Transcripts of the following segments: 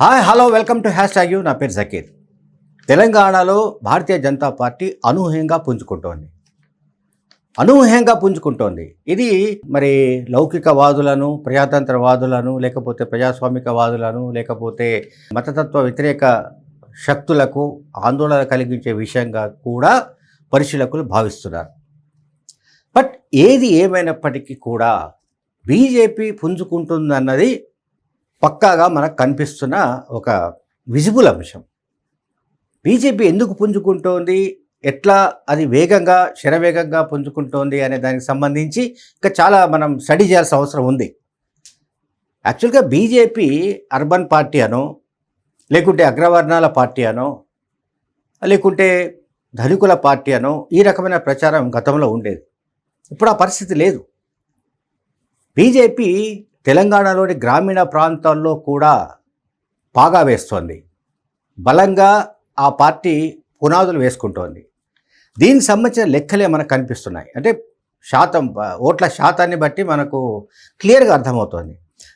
Hi hello welcome to hashtag you నా పేరు జకీర్. తెలంగాణలో భారతీయ జనతా పార్టీ అనూహ్యంగా పుంజుకుంటోంది. అనూహ్యంగా పుంజుకుంటోంది. ఇది మరి లౌకికవాదులను ప్రజాతంత్రవాదులను లేకపోతే ప్రజాస్వామికవాదులను లేకపోతే మతతత్వ వ్యతిరేక శక్తులకు ఆందోళన కలిగించే విషయంగా కూడా పరిశీలకులు భావిస్తున్నారు. బట్ ఏది ఏమైనప్పటికీ కూడా బీజేపీ పుంజుకుంటుందన్నది పక్కాగా మనకు కనిపిస్తున్న ఒక విజిబుల్ అంశం. బీజేపీ ఎందుకు పుంజుకుంటోంది? ఎట్లా అది వేగంగా శరవేగంగా పుంజుకుంటోంది అనే దానికి సంబంధించి ఇంకా చాలా మనం స్టడీ చేయాల్సిన అవసరం ఉంది. యాక్చువల్గా బీజేపీ అర్బన్ పార్టీ అనో లేకుంటే అగ్రవర్ణాల పార్టీ అనో లేకుంటే ధనికుల పార్టీ అనో ఈ రకమైన ప్రచారం గతంలో ఉండేది. ఇప్పుడు ఆ పరిస్థితి లేదు. బీజేపీ తెలంగాణలోని గ్రామీణ ప్రాంతాల్లో కూడా పాగా వేస్తోంది. బలంగా ఆ పార్టీ పునాదులు వేసుకుంటోంది. దీనికి సంబంధించిన లెక్కలే మనకు కనిపిస్తున్నాయి. అంటే శాతం ఓట్ల శాతాన్ని బట్టి మనకు క్లియర్గా అర్థమవుతోంది.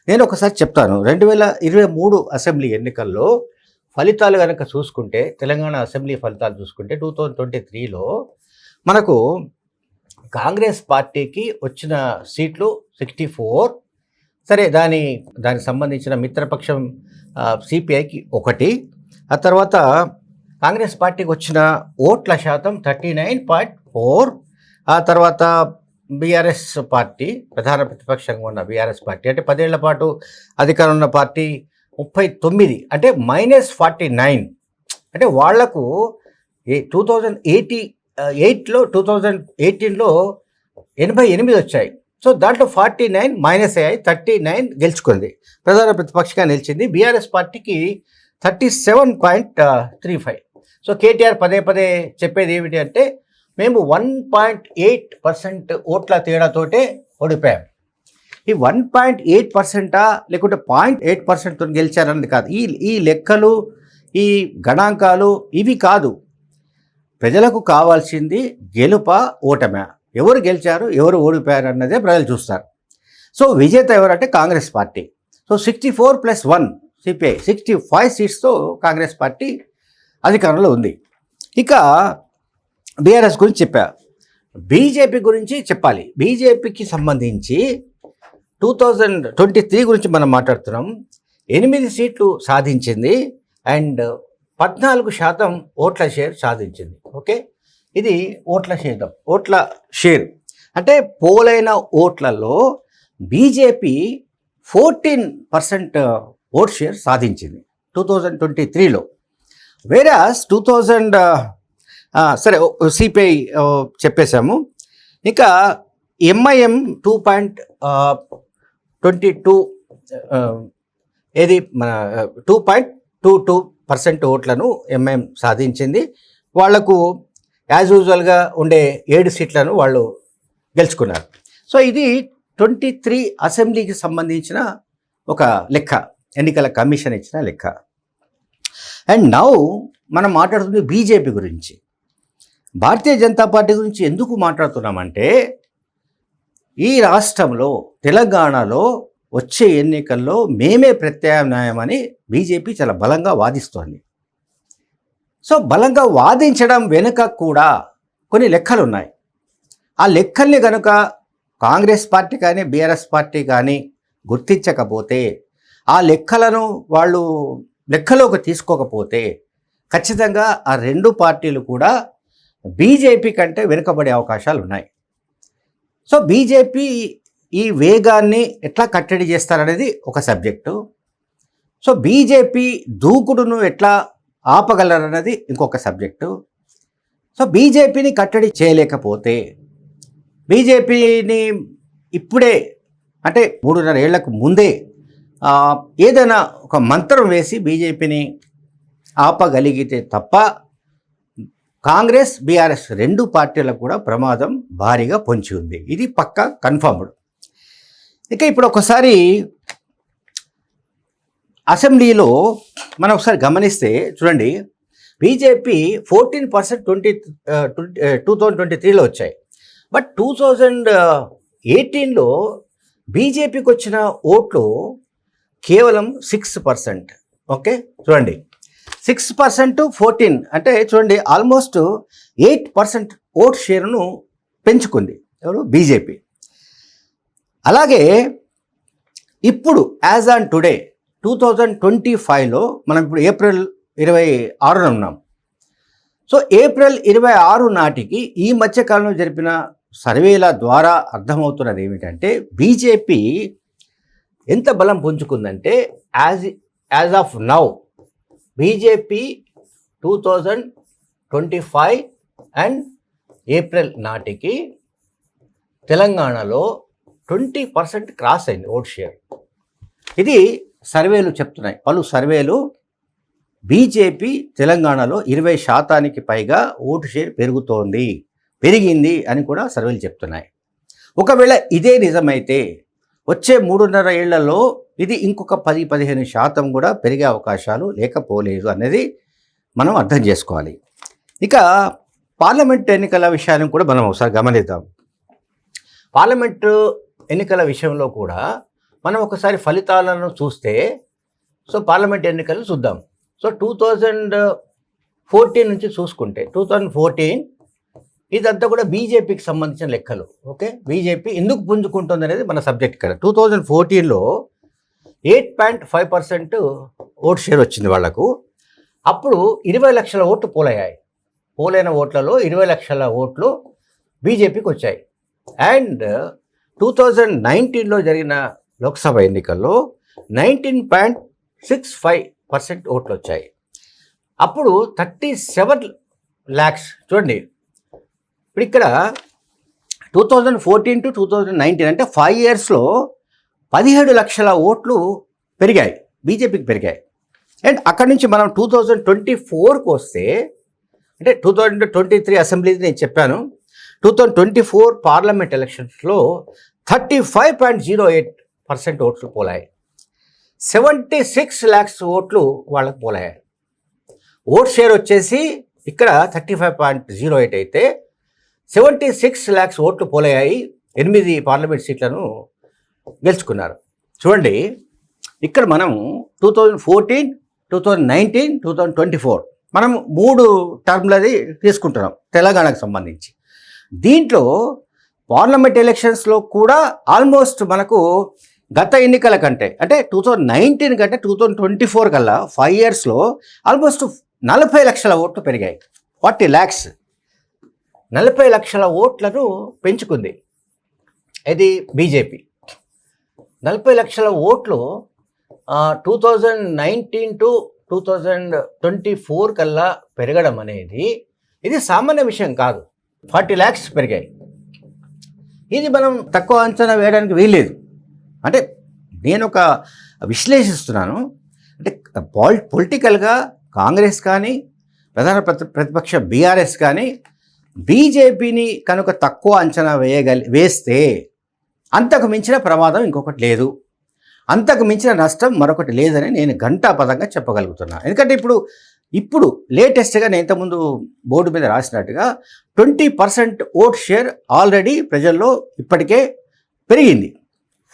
నేను ఒకసారి చెప్తాను. రెండు వేల ఇరవై మూడు అసెంబ్లీ ఎన్నికల్లో ఫలితాలు కనుక చూసుకుంటే తెలంగాణ అసెంబ్లీ ఫలితాలు చూసుకుంటే టూ థౌజండ్ ట్వంటీ త్రీలో మనకు కాంగ్రెస్ పార్టీకి వచ్చిన సీట్లు సిక్స్టీ ఫోర్ సరే దాని దానికి సంబంధించిన మిత్రపక్షం సిపిఐకి ఒకటి. ఆ తర్వాత కాంగ్రెస్ పార్టీకి వచ్చిన ఓట్ల శాతం థర్టీ నైన్ పాయింట్ ఫోర్. ఆ తర్వాత బీఆర్ఎస్ పార్టీ ప్రధాన ప్రతిపక్షంగా ఉన్న బీఆర్ఎస్ పార్టీ అంటే పదేళ్ళ పాటు అధికారం ఉన్న పార్టీ ముప్పై తొమ్మిది అంటే మైనస్ ఫార్టీ నైన్. అంటే వాళ్ళకు ఏ టూ థౌజండ్ ఎయిటీ ఎయిట్లో టూ థౌజండ్ ఎయిటీన్లో ఎనభై ఎనిమిది వచ్చాయి. సో దాంట్లో ఫార్టీ నైన్ మైనస్ అయ్యాయి థర్టీ నైన్ గెలుచుకుంది. ప్రధాన ప్రతిపక్షంగా నిలిచింది. బీఆర్ఎస్ పార్టీకి thirty seven point three five. So KTR పదే పదే చెప్పేది ఏమిటి అంటే మేము వన్ పాయింట్ ఎయిట్ పర్సెంట్ ఓట్ల తేడాతోటే ఓడిపోయాం. ఈ వన్ పాయింట్ ఎయిట్ పర్సెంటా లేకుంటే పాయింట్ ఎయిట్ పర్సెంట్తో గెలిచారన్నది కాదు. ఈ ఈ లెక్కలు ఈ గణాంకాలు ఇవి కాదు. ప్రజలకు కావాల్సింది గెలుప ఓటమే. ఎవరు గెలిచారు ఎవరు ఓడిపోయారు అన్నదే ప్రజలు చూస్తారు. సో విజేత ఎవరంటే Congress party. So sixty four plus one CPI sixty five సీట్స్తో Congress party అధికారంలో ఉంది. ఇక బీఆర్ఎస్ గురించి చెప్పా. బీజేపీ గురించి చెప్పాలి. బీజేపీకి సంబంధించి టూ థౌజండ్ ట్వంటీ త్రీ గురించి మనం మాట్లాడుతున్నాం. ఎనిమిది సీట్లు సాధించింది అండ్ పద్నాలుగు శాతం ఓట్ల షేర్ సాధించింది. ఓకే? ఇది ఓట్ల శాతం ఓట్ల షేర్. అంటే పోలైన ఓట్లలో BJP fourteen percent vote share సాధించింది టూ థౌజండ్ ట్వంటీ త్రీలో. వేరాస్ టూ థౌజండ్ సరే సిపిఐ చెప్పేశాము. ఇంకా MIM two point twenty two ఏది మన two point two two percent ఓట్లను ఎంఐఎం సాధించింది. వాళ్ళకు యాజ్ యూజువల్గా ఉండే ఏడు సీట్లను వాళ్ళు గెలుచుకున్నారు. సో ఇది ట్వంటీ త్రీ అసెంబ్లీకి సంబంధించిన ఒక లెక్క ఎన్నికల కమిషన్ ఇచ్చిన లెక్క. అండ్ నౌ మనం మాట్లాడుతుంది బీజేపీ గురించి. భారతీయ జనతా పార్టీ గురించి ఎందుకు మాట్లాడుతున్నామంటే ఈ రాష్ట్రంలో తెలంగాణలో వచ్చే ఎన్నికల్లో మేమే ప్రత్యామ్నాయమని బీజేపీ చాలా బలంగా వాదిస్తోంది. సో బలంగా వాదించడం వెనుక కూడా కొన్ని లెక్కలు ఉన్నాయి ఆ లెక్కల్ని కనుక కాంగ్రెస్ పార్టీ కానీ బీఆర్ఎస్ పార్టీ కానీ గుర్తించకపోతే ఆ లెక్కలను వాళ్ళు లెక్కలోకి తీసుకోకపోతే ఖచ్చితంగా ఆ రెండు పార్టీలు కూడా బీజేపీ కంటే వెనుకబడే అవకాశాలు ఉన్నాయి. సో బీజేపీ ఈ వేగాన్ని ఎట్లా కట్టడి చేస్తారనేది ఒక సబ్జెక్టు. సో బీజేపీ దూకుడును ఎట్లా ఆపగలరన్నది ఇంకొక సబ్జెక్టు. సో బీజేపీని కట్టడి చేయలేకపోతే బీజేపీని ఇప్పుడే అంటే మూడున్నర ఏళ్ళకు ముందే ఏదైనా ఒక మంత్రం వేసి బీజేపీని ఆపగలిగితే తప్ప కాంగ్రెస్ బీఆర్ఎస్ రెండు పార్టీలకు కూడా ప్రమాదం భారీగా పొంచి ఉంది. ఇది పక్క కన్ఫర్మ్డ్ ఇక ఇప్పుడు ఒకసారి అసెంబ్లీలో మనం ఒకసారి గమనిస్తే చూడండి BJP fourteen percent twenty two thousand twenty త్రీలో వచ్చాయి. బట్ టూ థౌజండ్ ఎయిటీన్లో బీజేపీకి వచ్చిన ఓట్లు కేవలం సిక్స్ పర్సెంట్. ఓకే? చూడండి సిక్స్ పర్సెంట్ ఫోర్టీన్ అంటే చూడండి ఆల్మోస్ట్ ఎయిట్ పర్సెంట్ ఓట్ షేర్ను పెంచుకుంది ఎవరు? బీజేపీ. అలాగే ఇప్పుడు as on today two thousand twenty ఫైవ్లో మనం ఇప్పుడు ఏప్రిల్ ఇరవై ఆరున ఉన్నాం. సో ఏప్రిల్ ఇరవై ఆరు నాటికి ఈ మధ్యకాలంలో జరిపిన సర్వేల ద్వారా అర్థమవుతున్నది ఏమిటంటే బీజేపీ ఎంత బలం పుంజుకుందంటే as as of now BJP two thousand twenty five and April నాటికి తెలంగాణలో ట్వంటీ పర్సెంట్ క్రాస్ అయింది ఓట్ షేర్. ఇది సర్వేలు చెప్తున్నాయి. పలు సర్వేలు బీజేపీ తెలంగాణలో ఇరవై శాతానికి పైగా ఓటు షేర్ పెరుగుతోంది. పెరిగింది అని కూడా సర్వేలు చెప్తున్నాయి. ఒకవేళ ఇదే నిజమైతే వచ్చే మూడున్నర ఏళ్ళలో ఇది ఇంకొక పది పదిహేను శాతం కూడా పెరిగే అవకాశాలు లేకపోలేదు అనేది మనం అర్థం చేసుకోవాలి. ఇక పార్లమెంట్ ఎన్నికల విషయాన్ని కూడా మనం ఒకసారి గమనిద్దాం. పార్లమెంటు ఎన్నికల విషయంలో కూడా మనం ఒకసారి ఫలితాలను చూస్తే సో పార్లమెంట్ ఎన్నికలు చూద్దాం. సో టూ థౌజండ్ ఫోర్టీన్ నుంచి చూసుకుంటే టూ థౌజండ్ ఫోర్టీన్ ఇదంతా కూడా బీజేపీకి సంబంధించిన లెక్కలు ఓకే? బీజేపీ ఎందుకు పుంజుకుంటుంది అనేది మన సబ్జెక్ట్ ఇక్కడ. టూ థౌజండ్ ఫోర్టీన్లో eight point five percent vote share వచ్చింది వాళ్ళకు. అప్పుడు ఇరవై లక్షల ఓట్లు పోలయ్యాయి. పోలైన ఓట్లలో ఇరవై లక్షల ఓట్లు బీజేపీకి వచ్చాయి. అండ్ టూ థౌజండ్ నైన్టీన్లో జరిగిన లోక్సభ ఎన్నికల్లో nineteen point six five percent ఓట్లు వచ్చాయి. అప్పుడు థర్టీ సెవెన్ ల్యాక్స్ చూడండి. ఇప్పుడు ఇక్కడ two thousand fourteen to two thousand nineteen అంటే ఫైవ్ ఇయర్స్లో పదిహేడు లక్షల ఓట్లు పెరిగాయి. బీజేపీకి పెరిగాయి. అండ్ అక్కడి నుంచి మనం టూ థౌజండ్ ట్వంటీ ఫోర్కి వస్తే అంటే two thousand twenty three assembly నేను చెప్పాను. Two thousand twenty four parliament ఎలక్షన్స్లో thirty five point zero eight percent ఓట్లు పోలాయి. సెవెంటీ సిక్స్ ల్యాక్స్ ఓట్లు వాళ్ళకు పోలాయి. ఓట్ షేర్ వచ్చేసి ఇక్కడ thirty five point zero eight అయితే సెవెంటీ సిక్స్ ల్యాక్స్ ఓట్లు పోలయ్యాయి ఎనిమిది పార్లమెంట్ సీట్లను గెలుచుకున్నారు. చూడండి ఇక్కడ మనం two thousand fourteen two thousand nineteen two thousand twenty four మనం మూడు టర్మ్లది తీసుకుంటున్నాం తెలంగాణకు సంబంధించి. దీంట్లో పార్లమెంట్ ఎలక్షన్స్లో కూడా ఆల్మోస్ట్ మనకు గత ఎన్నికల కంటే అంటే టూ థౌజండ్ నైన్టీన్ కంటే టూ థౌజండ్ ట్వంటీ ఫోర్ కల్లా ఫైవ్ ఇయర్స్లో ఆల్మోస్ట్ నలభై లక్షల ఓట్లు పెరిగాయి. ఫార్టీ ల్యాక్స్ నలభై లక్షల ఓట్లను పెంచుకుంది. ఇది బీజేపీ. నలభై లక్షల ఓట్లు two thousand nineteen to two thousand twenty four కల్లా పెరగడం అనేది ఇది సామాన్య విషయం కాదు. ఫార్టీ ల్యాక్స్ పెరిగాయి. ఇది మనం తక్కువ అంచనా వేయడానికి వీల్లేదు. అంటే నేను ఒక విశ్లేషిస్తున్నాను. అంటే పాల్ పొలిటికల్గా కాంగ్రెస్ కానీ ప్రధాన ప్రతి ప్రతిపక్ష బీఆర్ఎస్ కానీ బీజేపీని కనుక తక్కువ అంచనా వేయగలి వేస్తే అంతకు మించిన ప్రమాదం ఇంకొకటి లేదు. అంతకు మించిన నష్టం మరొకటి లేదని నేను ఘంటాపదంగా చెప్పగలుగుతున్నాను ఎందుకంటే ఇప్పుడు ఇప్పుడు లేటెస్ట్గా నేను ఇంతకుముందు బోర్డు మీద రాసినట్టుగా twenty percent vote share already ప్రజల్లో ఇప్పటికే పెరిగింది.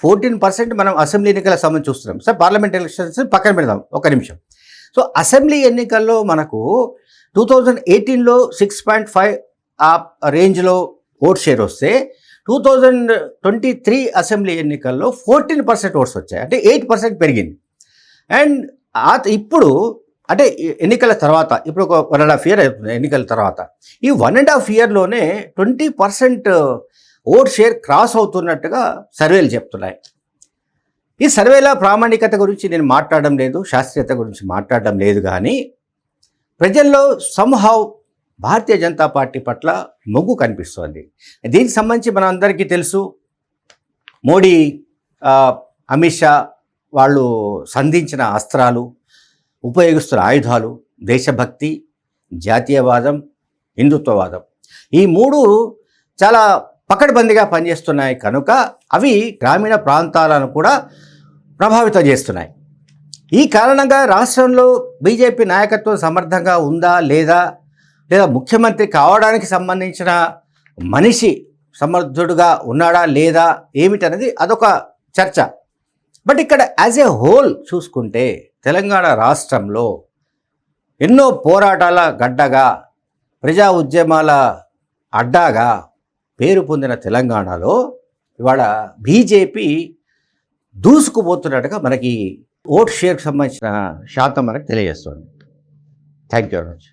ఫోర్టీన్ పర్సెంట్ మనం అసెంబ్లీ ఎన్నికల సంబంధించి చూస్తున్నాం. సార్ పార్లమెంట్ ఎలక్షన్స్ పక్కన పెడదాం ఒక నిమిషం. సో అసెంబ్లీ ఎన్నికల్లో మనకు టూ థౌజండ్ ఎయిటీన్లో సిక్స్ పాయింట్ ఫైవ్ ఆ రేంజ్లో ఓట్ షేర్ వస్తే two thousand twenty three assembly ఎన్నికల్లో ఫోర్టీన్ పర్సెంట్ ఓట్స్ వచ్చాయి. అంటే ఎయిట్ పర్సెంట్ పెరిగింది. అండ్ ఆ ఇప్పుడు అంటే ఎన్నికల తర్వాత ఇప్పుడు ఒక వన్ అండ్ హాఫ్ ఇయర్ అవుతుంది ఎన్నికల తర్వాత. ఈ one and half ఇయర్లోనే twenty percent vote share cross అవుతున్నట్టుగా సర్వేలు చెప్తున్నాయి. ఈ సర్వేల ప్రామాణికత గురించి నేను మాట్లాడడం లేదు శాస్త్రీయత గురించి మాట్లాడడం లేదు కానీ ప్రజల్లో సంహావ్ భారతీయ జనతా పార్టీ పట్ల మొగ్గు కనిపిస్తోంది. దీనికి సంబంధించి మన అందరికీ తెలుసు మోడీ అమిత్ షా వాళ్ళు సంధించిన అస్త్రాలు ఉపయోగిస్తున్న ఆయుధాలు దేశభక్తి జాతీయవాదం హిందుత్వవాదం. ఈ మూడు చాలా పకడ్బందీగా పనిచేస్తున్నాయి కనుక అవి గ్రామీణ ప్రాంతాలను కూడా ప్రభావితం చేస్తున్నాయి. ఈ కారణంగా రాష్ట్రంలో బీజేపీ నాయకత్వం సమర్థంగా ఉందా లేదా లేదా ముఖ్యమంత్రి కావడానికి సంబంధించిన మనిషి సమర్థుడుగా ఉన్నాడా లేదా ఏమిటనేది అదొక చర్చ. బట్ ఇక్కడ యాజ్ ఏ హోల్ చూసుకుంటే తెలంగాణ రాష్ట్రంలో ఎన్నో పోరాటాల గడ్డగా ప్రజా ఉద్యమాల అడ్డాగా పేరు పొందిన తెలంగాణలో ఇవాళ బీజేపీ దూసుకుపోతున్నట్టుగా మనకి ఓట్ షేర్కి సంబంధించిన శాతం మనకు తెలియజేస్తుంది. Thank you very much